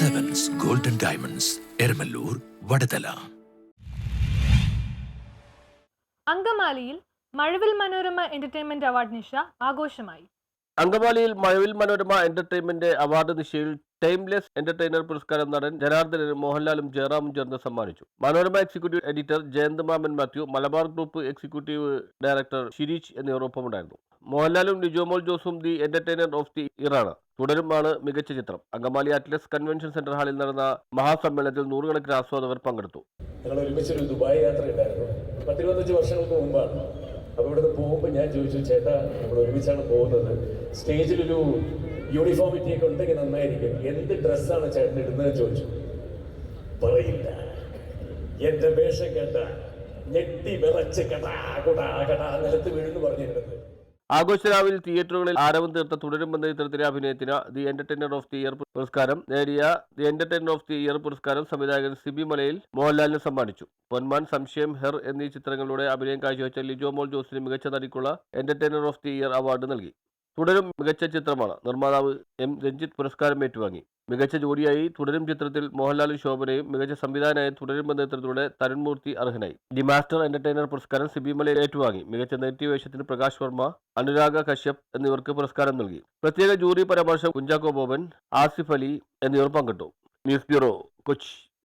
Diamonds Eramallur Vadathala അങ്കമാലിയിൽ Mazhavil Manorama entertainment award നിശ ആഘോഷമായി. അങ്കമാലിയിൽ മഴവിൽ മനോരമ എന്റർടൈൻമെന്റ് അവാർഡ് നിശയിൽ ടൈംലെസ് എന്റർടൈനർ പുരസ്കാരം നടൻ ജനാർദ്ദനും മോഹൻലാലും ജയറാമും ചേർന്ന് സമ്മാനിച്ചു. Manorama executive editor Jayant Mammen Mathew Malabar group executive director Shireesh എന്നിവർ ഒപ്പമുണ്ടായിരുന്നു മോഹൻലാലും ലിജോമോൾ ജോസും ദി എന്റർടൈനർ ഓഫ് ദി ഇറാണ് തുടരുമാണ് മികച്ച ചിത്രം. അങ്കമാലി അറ്റ്ലസ് കൺവെൻഷൻ സെന്റർ ഹാളിൽ നടന്ന മഹാസമ്മേളനത്തിൽ നൂറുകണക്കിന് ആസ്വാദകർ പങ്കെടുത്തു. ഞങ്ങൾ ഒരുമിച്ചൊരു ദുബായ് യാത്ര ഉണ്ടായിരുന്നു. പത്തിരുപത്തഞ്ച് വർഷങ്ങൾക്ക് മുമ്പാണ്. അപ്പോൾ ഇവിടുന്ന് പോകുമ്പോൾ ഞാൻ ചോദിച്ചു ചേട്ടാ നമ്മൾ ഒരുമിച്ചാണ് പോകുന്നത്. സ്റ്റേജിലൊരു യൂണിഫോമിറ്റി ഒക്കെ ഉണ്ടെങ്കിൽ നന്നായിരിക്കും. എന്ത് ഡ്രസ്സാണ് ചേട്ടൻ ഇടുന്നതെന്ന് ചോദിച്ചു. പറയില്ല. എന്റെ വേഷം കേട്ട ഞെട്ടി വിറച്ച് കടാ കുടാ കടാ നിലത്ത് വീഴുന്നു പറഞ്ഞിരുന്നത്. ആഘോഷരാവിൽ തിയേറ്ററുകളിൽ ആരവം തീർത്ത തുടരുമെന്ന ചിത്രത്തിലെ അഭിനയത്തിന് the entertainer of the year പുരസ്കാരം നേടിയ the entertainer of the year പുരസ്കാരം സംവിധായകൻ സിബി മലയിൽ മോഹൻലാലിന് സമ്മാനിച്ചു. പൊന്മാൻ സംശയം ഹെർ എന്നീ ചിത്രങ്ങളുടെ അഭിനയം കാഴ്ചവെച്ച ലിജോ മോൾ ജോസിന് മികച്ച നടിക്കുള്ള entertainer of the year award നൽകി. തുടരും മികച്ച ചിത്രമാണ്. നിർമ്മാതാവ് എം. രഞ്ജിത്ത് പുരസ്കാരം ഏറ്റുവാങ്ങി. മികച്ച ജോഡിയായി തുടരും ചിത്രത്തിൽ മോഹൻലാലും ശോഭനയും മികച്ച സംവിധാനമായി തുടരും എന്ന ചിത്രത്തിലൂടെ തരുൺമൂർത്തി അർഹനായി. ദി മാസ്റ്റർ എന്റർടൈനർ പുരസ്കാരം സിബി മലയിൽ ഏറ്റുവാങ്ങി. മികച്ച നെഗറ്റീവ് വേഷത്തിന് പ്രകാശ് വർമ്മ അനുരാഗ കശ്യപ് എന്നിവർക്ക് പുരസ്കാരം നൽകി. പ്രത്യേക ജൂറി പരാമർശം കുഞ്ചാക്കോ ബോബൻ ആസിഫ് അലി എന്നിവർ പങ്കിട്ടു. News bureau Kochi.